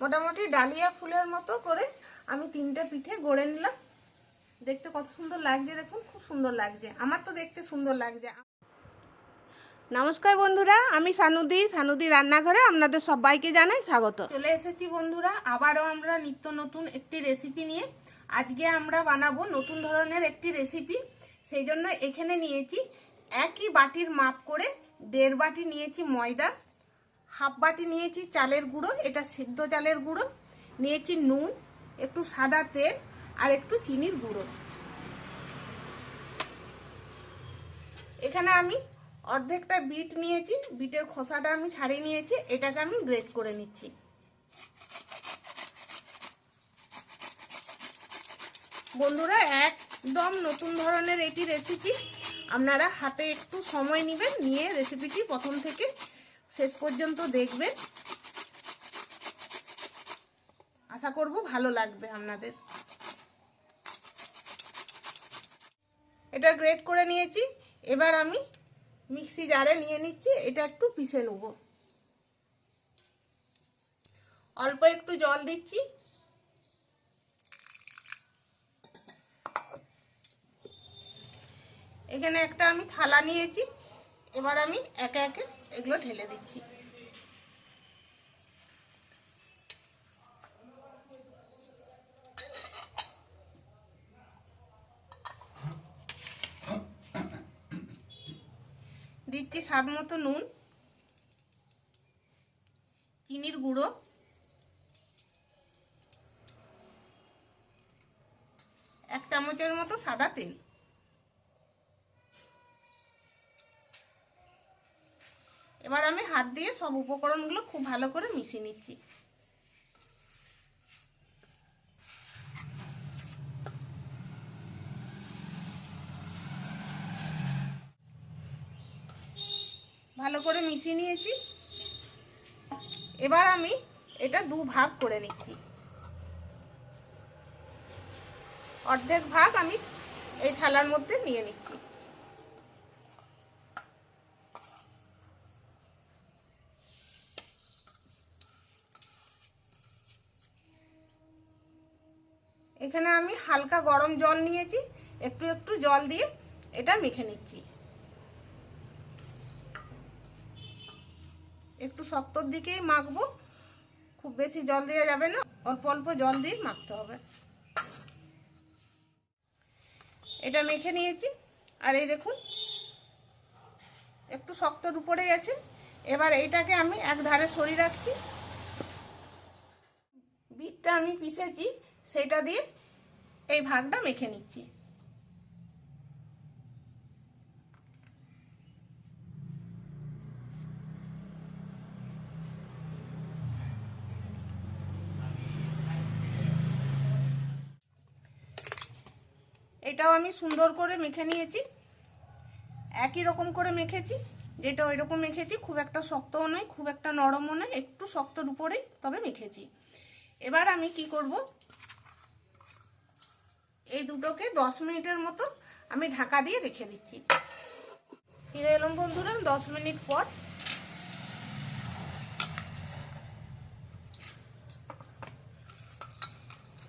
মোটামুটি ডালিয়া ফুলের মতো করে আমি তিনটে পিঠে গড়ে নিলাম। দেখতে কত সুন্দর লাগছে দেখুন খুব সুন্দর লাগছে। আমার তো দেখতে সুন্দর লাগছে। নমস্কার বন্ধুরা আমি সানুদি সানুদি রান্নাঘরে আপনাদের সবাইকে জানাই স্বাগত। চলে এসেছি বন্ধুরা আবারও আমরা নিত্য নতুন একটি রেসিপি নিয়ে। আজকে আমরা বানাবো নতুন ধরনের একটি রেসিপি সেই জন্য এখানে নিয়েছি একই বাটির মাপ করে দেড় বাটি নিয়েছি ময়দা। হাফ বাটি নিয়েছি চালের গুঁড়ো, এটা সিদ্ধ চালের গুঁড়ো। নিয়েছি নুন, একটু সাদা তেল আর একটু চিনির গুঁড়ো। এখানে আমি অর্ধেকটা বিট নিয়েছি, বিটের খোসাটা আমি ছাড়িয়ে নিয়েছি, এটাকে আমি গ্রেট করে নিচ্ছি। বন্ধুরা, একদম নতুন ধরনের এটি রেসিপি আপনারা হাতে একটু সময় নেবেন, নিয়ে রেসিপিটি প্রথম থেকে শেষ পর্যন্ত দেখবেন। আশা করব ভালো লাগবে আপনাদের। এটা গ্রেট করে নিয়েছি। এবার আমি মিক্সি জারে নিয়ে নিচ্ছি। এটা একটু পিষে নেব। অল্প একটু জল দিচ্ছি। এখানে একটা আমি থালা নিয়েছি। এবার আমি একে একে এগুলো ঢেলে দিচ্ছি। দিচ্ছি স্বাদ মতো নুন চিনির গুঁড়ো এক চামচের মতো সাদা তেল। এবার আমি হাত দিয়ে সব উপকরণগুলো খুব ভালো করে মিশিয়ে নিচ্ছি। ভালো করে মিশিয়ে নিয়েছি। এবার আমি এটা দু ভাগ করে নিচ্ছি। অর্ধেক ভাগ আমি এই থালার মধ্যে নিয়ে নিচ্ছি। এখানে আমি হালকা গরম জল নিয়েছি, একটু একটু জল দিয়ে এটা মেখে নিচ্ছি। একটু শক্তর দিকেই মাখবো, খুব বেশি জল দেওয়া যাবে না, অল্প অল্প জল দিয়ে মাখতে হবে। এটা মেখে নিয়েছি, আর এই দেখুন, একটু শক্তর উপরে গেছে। এবার এইটাকে আমি এক ধারে সরিয়ে রাখছি। বিটটা আমি পিষেছি, সেটা দিয়ে এই ভাগটা মেখে নিচ্ছি। এটাও আমি সুন্দর করে মেখে নিয়েছি। একই রকম করে মেখেছি, যেটা ওই রকম মেখেছি, খুব একটা শক্তও নয়, খুব একটা নরমও নয়, একটু শক্তর উপরেই তবে মেখেছি। এবার আমি কি করব? এই দুটোকে দশ মিনিটের মতো আমি ঢাকা দিয়ে রেখে দিচ্ছি। ফিরে এলাম বন্ধুরা, দশ মিনিট পর।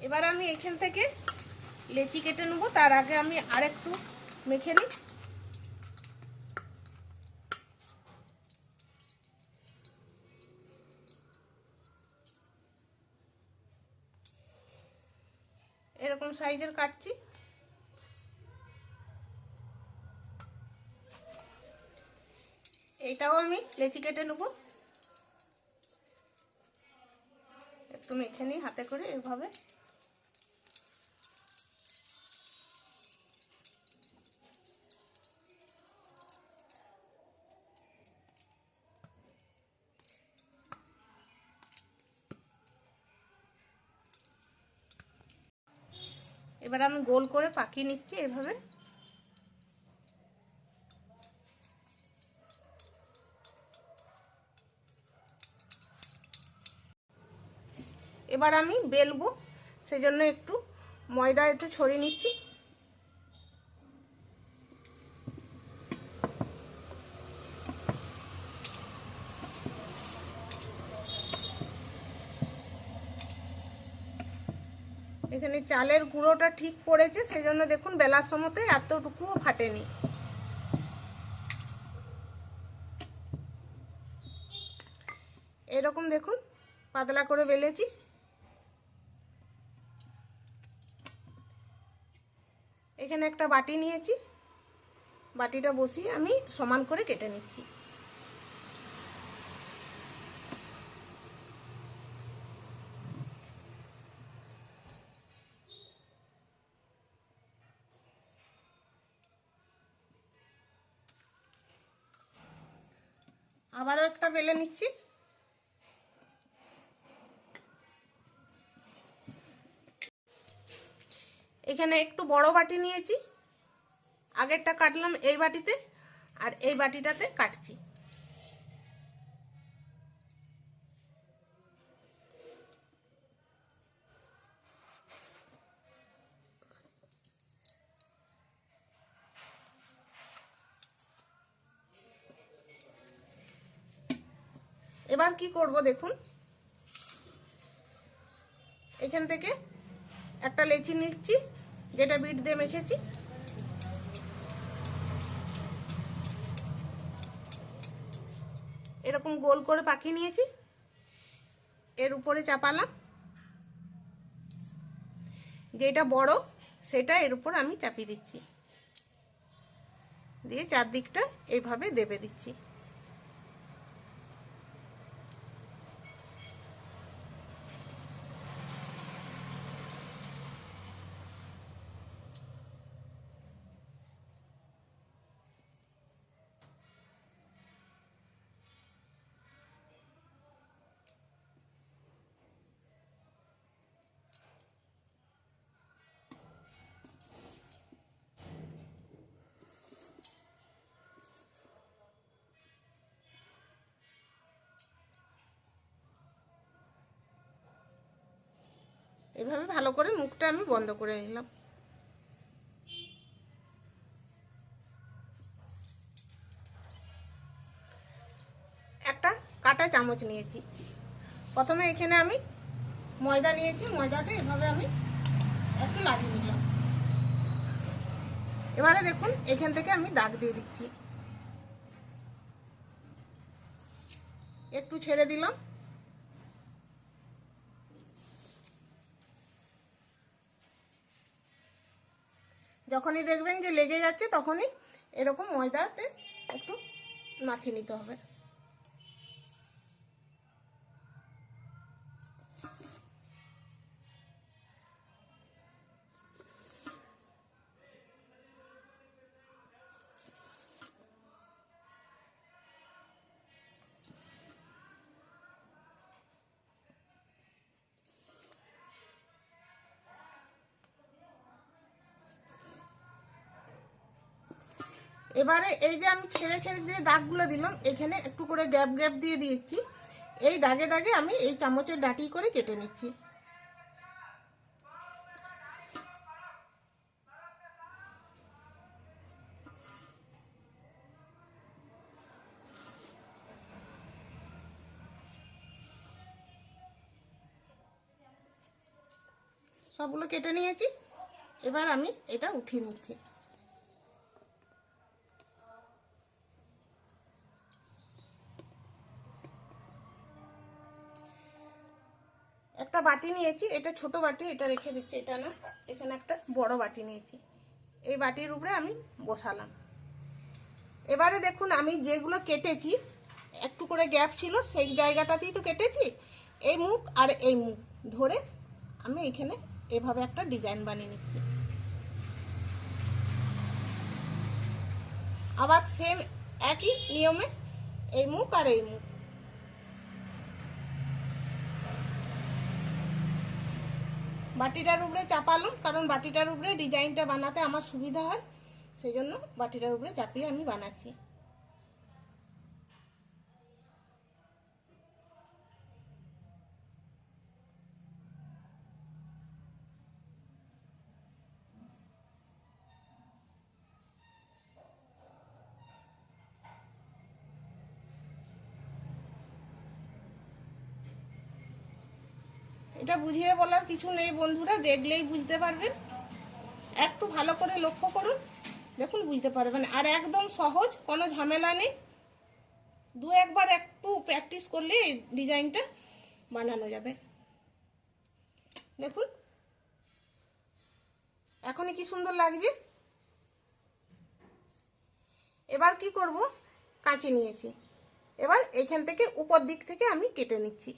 এবার আমি এখান থেকে লেচি কেটে নেব, তার আগে আমি আরেকটু মেখে নিই এরকম সাইজের কাটছি। এটাও আমি লেচি কেটে নেব। একটু মেখে নিই হাতে করে এভাবে এবার আমি গোল করে পাকিয়ে নিচ্ছি এভাবে। এবার আমি বেলবো, সেজন্য একটু ময়দা এতে ছড়িয়ে নিচ্ছি। এখানে চালের গুঁড়োটা ঠিক পড়েছে সেই জন্য দেখুন বেলার সময়তে এতটুকুও ফাটেনি। এরকম দেখুন, পাতলা করে বেলেছি। এখানে একটা বাটি নিয়েছি, বাটিটা বসিয়ে আমি সমান করে কেটে নিচ্ছি। এখানে একটু বড় বাটি নিয়েছি। আগেরটা কাটলাম এই বাটিতে আর এই বাটিটাতে কাটছি। এবার কি করব দেখুন। এখান থেকে একটা লেচি নিচ্ছি। যেটা বিট দিয়ে মেখেছি। এরকম গোল করে পাকিয়ে নিয়েছি। এর উপরে চাপালাম। যেটা বড়, সেটা এর উপর আমি চাপিয়ে দিচ্ছি। দিয়ে চারদিকটা এইভাবে দেবে দিচ্ছি। এভাবে ভালো করে মুখটা আমি বন্ধ করে নিলাম। একটা কাটা চামচ নিয়েছি। প্রথমে এখানে আমি ময়দা নিয়েছি, ময়দাতে এভাবে আমি একটু লাগিয়ে নিলাম। এবারে দেখুন, এখান থেকে আমি দাগ দিয়ে দিচ্ছি। একটু ছেড়ে দিলাম। যখনই দেখবেন যে লেগে যাচ্ছে তখনই এরকম ময়দাতে একটু মাখিয়ে নিতে হবে। এবারে এই যে আমি ছেড়ে ছেড়ে দিয়ে দাগগুলো দিলাম, এখানে একটু করে গ্যাপ গ্যাপ দিয়ে দিয়েছি এই দাগে দাগে আমি এই চামচের ডাটি করে কেটে নিচ্ছি। সবগুলো কেটে নিয়েছি। এবার আমি এটা উঠিয়ে নিচ্ছি একটা বাটি নিয়েছি, এটা ছোট বাটি, এটা রেখে দিচ্ছি, এটা না, এখানে একটা বড় বাটি নিয়েছি। এই বাটির উপরে আমি বসালাম। এবারে দেখুন, আমি যেগুলো কেটেছি, একটু করে গ্যাপ ছিল, সেই জায়গাটাতেই তো কেটেছি, এই মুখ আর এই মুখ ধরে আমি এখানে এভাবে একটা ডিজাইন বানিয়ে নিচ্ছি। আবার সেম একই নিয়মে এই মুখ আর এই মুখ। বাটিটার উপরে চাপালাম, কারণ বাটিটার উপরে ডিজাইনটা বানাতে আমার সুবিধা হয়, সেই জন্য বাটিটার উপরে চাপিয়ে আমি বানাচ্ছি। এটা বুঝিয়ে বলার কিছু নেই বন্ধুরা, দেখলেই বুঝতে পারবেন। একটু ভালো করে লক্ষ্য করুন, দেখুন বুঝতে পারবেন। আর একদম সহজ, কোনো ঝামেলা নেই। দু একবার একটু প্র্যাকটিস করলে এই ডিজাইনটা বানানো যাবে। দেখুন, এখনই কি সুন্দর লাগছে। এবার কি করব? কাঁচি নিয়েছি। এবার এখান থেকে উপর দিক থেকে আমি কেটে নিচ্ছি।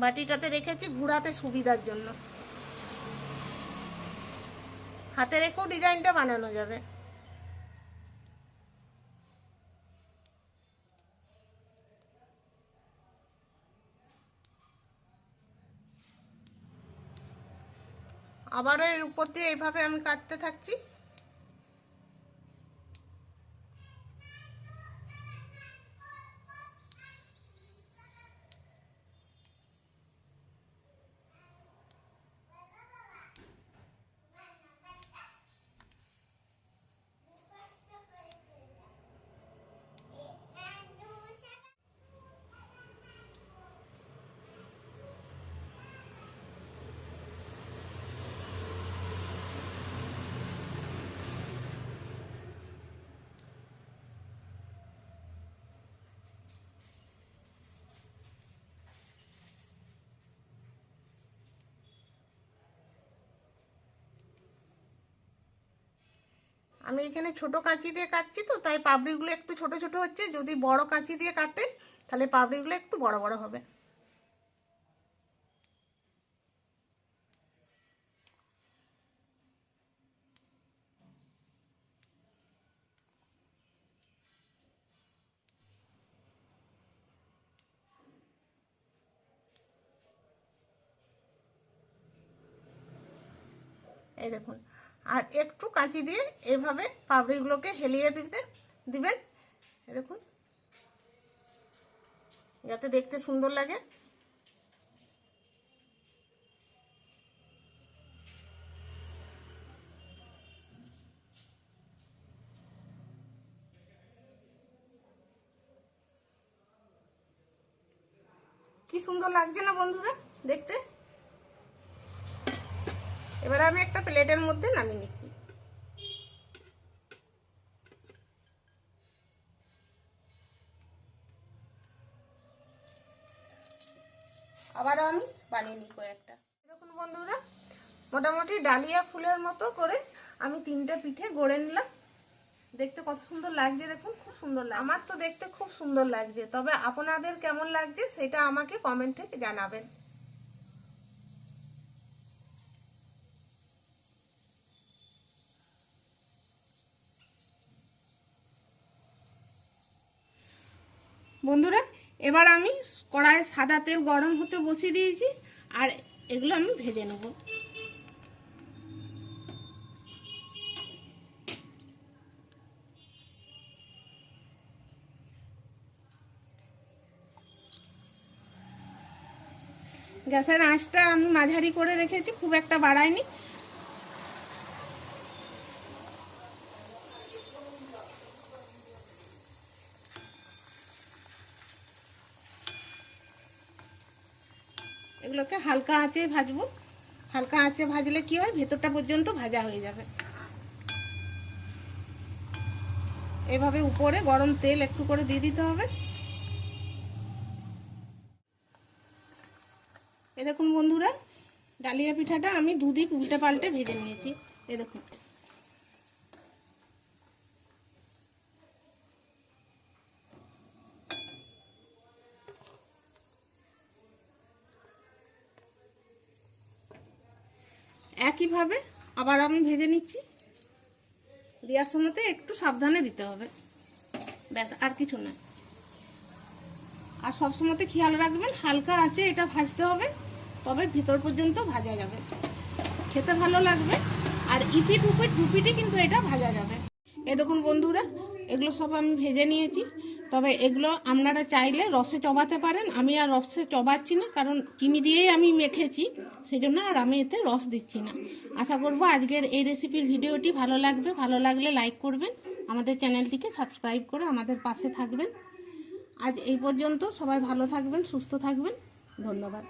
বাটিটাতে রেখেছি ঘুরাতে সুবিধার জন্য। হাতে রেখেও ডিজাইনটা বানানো যাবে। আবারও এর উপর দিয়ে এইভাবে আমি কাটতে থাকছি। আমি এখানে ছোট কাঁচি দিয়ে কাটছি তো, তাই পাপড়িগুলো একটু ছোট ছোট হচ্ছে। যদি বড় কাঁচি দিয়ে কাটেন, তাহলে পাপড়িগুলো একটু বড় বড় হবে। এই দেখুন আর একটু কাঁচি দিয়ে এভাবে পাপড়িগুলোকে হেলিয়ে দিতে, দিবেন। দেখুন। যাতে দেখতে সুন্দর লাগে। কি সুন্দর লাগছে না বন্ধুরা দেখতে? এবার আমি একটা প্লেটের মধ্যে নামিয়ে নিচ্ছি। আবার আমি বানিয়ে নিই কয়েকটা। দেখুন বন্ধুরা, মোটামুটি ডালিয়া ফুলের মতো করে আমি তিনটে পিঠে গড়ে নিলাম। দেখতে কত সুন্দর লাগছে দেখুন, খুব সুন্দর লাগে আমার তো দেখতে খুব সুন্দর লাগছে, তবে আপনাদের কেমন লাগছে সেটা আমাকে কমেন্টে জানাবেন। বন্ধুরা, এবার আমি কড়াইয়ে সাদা তেল গরম হতে বসিয়ে দিয়েছি, আর এগুলো আমি ভেজে নেব। গ্যাসের আঁচটা আমি মাঝারি করে রেখেছি, খুব একটা বাড়াইনি। হালকা আঁচে ভাজবো। হালকা আঁচে ভাজলে কি হয়? ভেতরটা পর্যন্ত ভাজা হয়ে যাবে। এভাবে উপরে গরম তেল একটু করে দিয়ে দিতে হবে। এ দেখুন বন্ধুরা, ডালিয়া পিঠাটা আমি দুদিক উল্টে পাল্টে ভেজে নিয়েছি। এ দেখুন। একইভাবে আবার আমি ভেজে নিচ্ছি। দেওয়ার সময়তে একটু সাবধানে দিতে হবে। ব্যাস, আর কিছু না। আর সব সময়তে খেয়াল রাখবেন, হালকা আছে এটা ভাজতে হবে, তবে ভিতর পর্যন্ত ভাজা যাবে। খেতে ভালো লাগবে, আর ইপিট উপিট দুপিটই কিন্তু এটা ভাজা যাবে। এ দেখুন বন্ধুরা, এগুলো সব আমি ভেজে নিয়েছি। তবে এগুলো আপনারা চাইলে রসে চবাতে পারেন। আমি আর রসে চবাচ্ছি না, কারণ চিনি দিয়েই আমি মেখেছি সেই জন্য আর আমি এতে রস দিচ্ছি না। আশা করব আজকের এই রেসিপির ভিডিওটি ভালো লাগবে। ভালো লাগলে লাইক করবেন, আমাদের চ্যানেলটিকে সাবস্ক্রাইব করে আমাদের পাশে থাকবেন। আজ এই পর্যন্ত সবাই ভালো থাকবেন, সুস্থ থাকবেন। ধন্যবাদ।